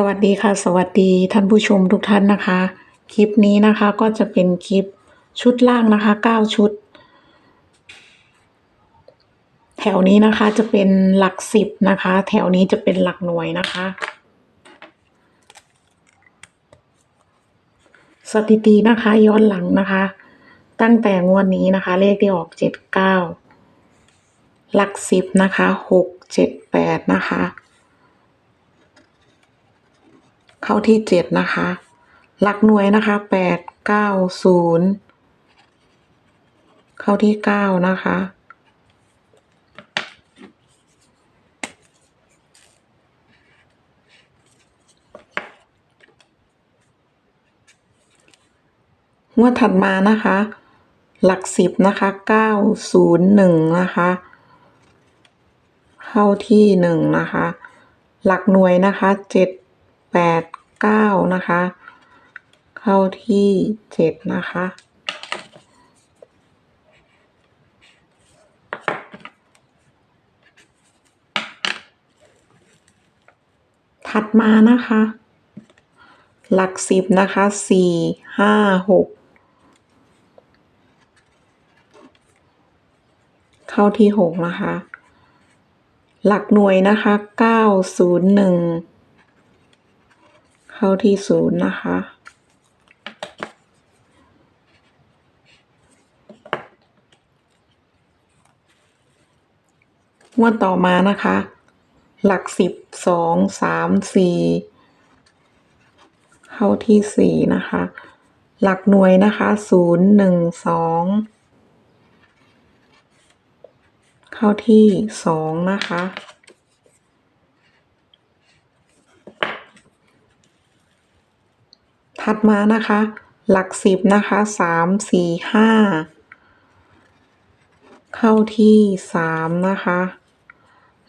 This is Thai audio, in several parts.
สวัสดีค่ะ สวัสดีท่านผู้ชมทุกท่านนะคะ คลิปนี้นะคะก็จะเป็นคลิปชุดล่างนะคะ 9 ชุด แถวนี้นะคะจะเป็นหลักสิบนะคะ แถวนี้จะเป็นหลักหน่วยนะคะ สถิตินะคะย้อนหลังนะคะ ตั้งแต่งวดนี้นะคะ เลขที่ออกเจ็ดเก้าหลักสิบนะคะหกเจ็ดแปดนะคะ เข้าที่เจ็ดนะคะ หลักหน่วยนะคะแปดเก้าศูนย์เข้าที่เก้านะคะงวดถัดมานะคะ หลักสิบนะคะเก้าศูนย์หนึ่งนะคะ เข้าที่หนึ่งนะคะ หลักหน่วยนะคะเจ็ดแปด เก้านะคะ เข้าที่เจ็ดนะคะถัดมานะคะ หลักสิบนะคะสี่ห้าหกเข้าที่หกนะคะ หลักหน่วยนะคะเก้าศูนย์หนึ่ง เข้าที่ศูนย์นะคะ งวดต่อมานะคะ หลักสิบสองสามสี่เข้าที่สี่นะคะ หลักหน่วยนะคะศูนย์หนึ่งสองเข้าที่สองนะคะ ถัดมานะคะ หลักสิบนะคะสามสี่ห้าเข้าที่สามนะคะ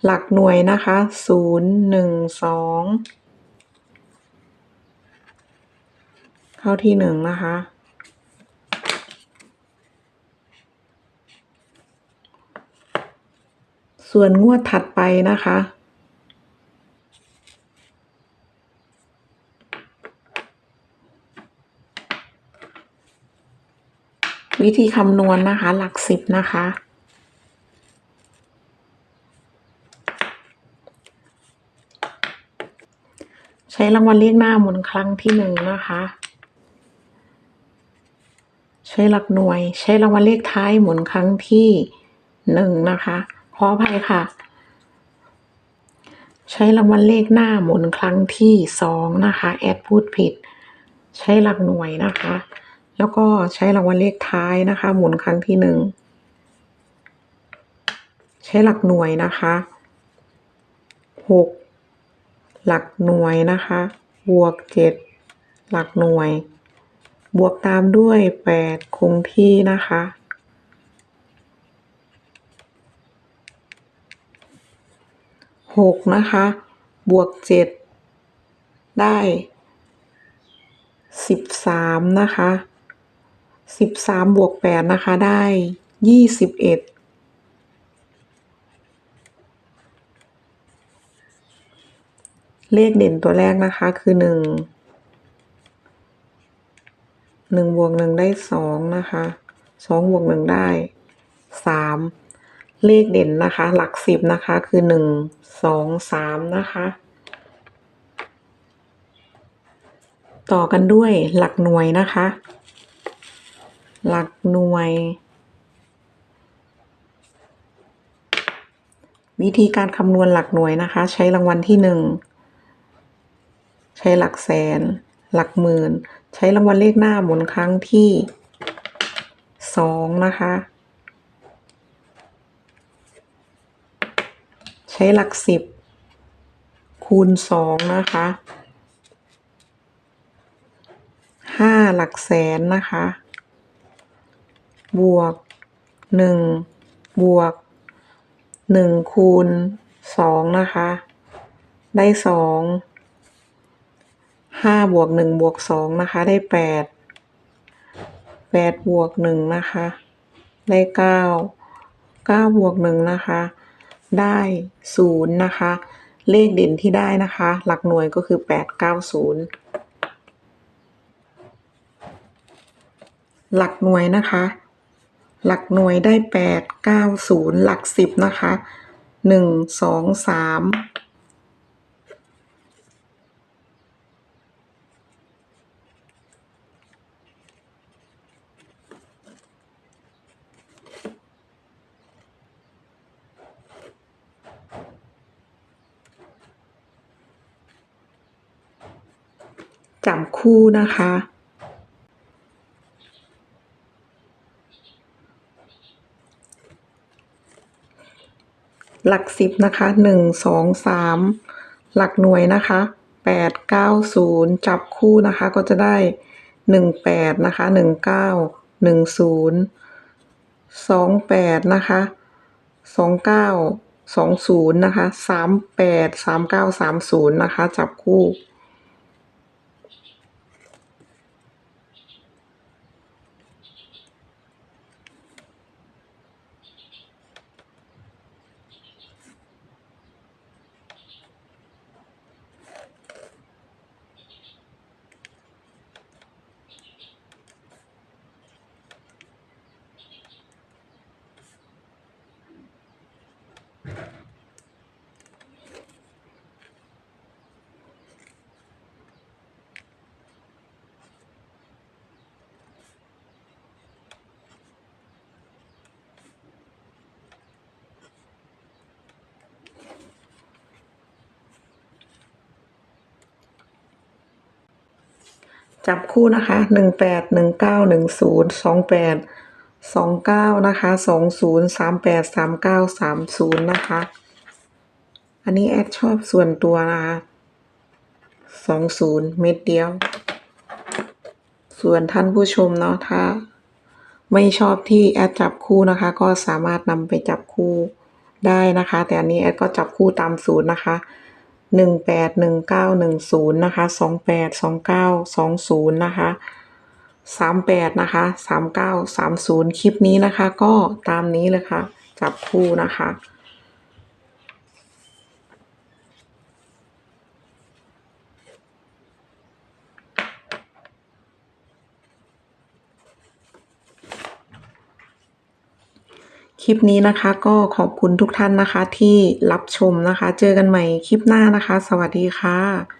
หลักหน่วยนะคะศูนย์หนึ่งสองเข้าที่หนึ่งนะคะ ส่วนงวดถัดไปนะคะ วิธีคำนวณนะคะ หลักสิบนะคะ ใช้รางวัลเลขหน้าหมุนครั้งที่หนึ่งนะคะ ใช้หลักหน่วย ใช้รางวัลเลขท้ายหมุนครั้งที่หนึ่งนะคะขออภัยค่ะ ใช้รางวัลเลขหน้าหมุนครั้งที่สองนะคะ แอดพูดผิด ใช้หลักหน่วยนะคะ แล้วก็ใช้รางวัลเลขท้ายนะคะ หมุนครั้งที่หนึ่งใช้หลักหน่วยนะคะหกหลักหน่วยนะคะบวกเจ็ดหลักหน่วย บวกตามด้วยแปดคงที่นะคะหกนะคะ บวกเจ็ดได้สิบสามนะคะ สิบสามบวกแปดนะคะได้ยี่สิบเอ็ดเลขเด่นตัวแรกนะคะคือหนึ่งหนึ่งบวกหนึ่งได้สองนะคะสองบวกหนึ่งได้สามเลขเด่นนะคะ หลักสิบนะคะคือหนึ่งสองสามนะคะ ต่อกันด้วยหลักหน่วยนะคะ หลักหน่วย วิธีการคำนวณหลักหน่วยนะคะ ใช้รางวัลที่หนึ่งใช้หลักแสน หลักหมื่น ใช้รางวัลเลขหน้าหมุนครั้งที่สองนะคะ ใช้หลักสิบคูณสองนะคะห้าหลักแสนนะคะ บวกหนึ่งบวกหนึ่งคูณสองนะคะ ได้สองห้าบวกหนึ่งบวกสองนะคะ ได้แปดแปดบวกหนึ่งนะคะ ได้เก้าเก้าบวกหนึ่งนะคะ ได้ศูนย์นะคะ เลขเด่นที่ได้นะคะ หลักหน่วยก็คือแปดเก้าศูนย์หลักหน่วยนะคะ หลักหน่วยได้แปดเก้าศูนย์หลักสิบนะคะหนึ่งสองสามจับคู่นะคะ หลักสิบนะคะหนึ่งสองสามหลักหน่วยนะคะแปดเก้าศูนย์จับคู่นะคะก็จะได้หนึ่งแปดนะคะหนึ่งเก้าหนึ่งศูนย์สองแปดนะคะสองเก้าสองศูนย์นะคะสามแปดสามเก้าสามศูนย์นะคะ จับคู่ จับคู่นะคะหนึ่งแปดหนึ่งเก้าหนึ่งศูนย์สองแปดสองเก้านะคะสองศูนย์สามแปดสามเก้าสามศูนย์นะคะ อันนี้แอดชอบส่วนตัวนะคะสองศูนย์เม็ดเดียว ส่วนท่านผู้ชมเนาะถ้า ไม่ชอบที่แอดจับคู่นะคะ ก็สามารถนำไปจับคู่ได้นะคะ แต่อันนี้แอดก็จับคู่ตามศูนย์นะคะ หนึ่งแปดหนึ่งเก้าหนึ่งศูนย์นะคะสองแปดสองเก้าสองศูนย์นะคะสามแปดนะคะสามเก้าสามศูนย์คลิปนี้นะคะ ก็ตามนี้เลยค่ะ จับคู่นะคะ คลิปนี้นะคะก็ขอบคุณทุกท่านนะคะที่รับชมนะคะ เจอกันใหม่คลิปหน้านะคะ สวัสดีค่ะ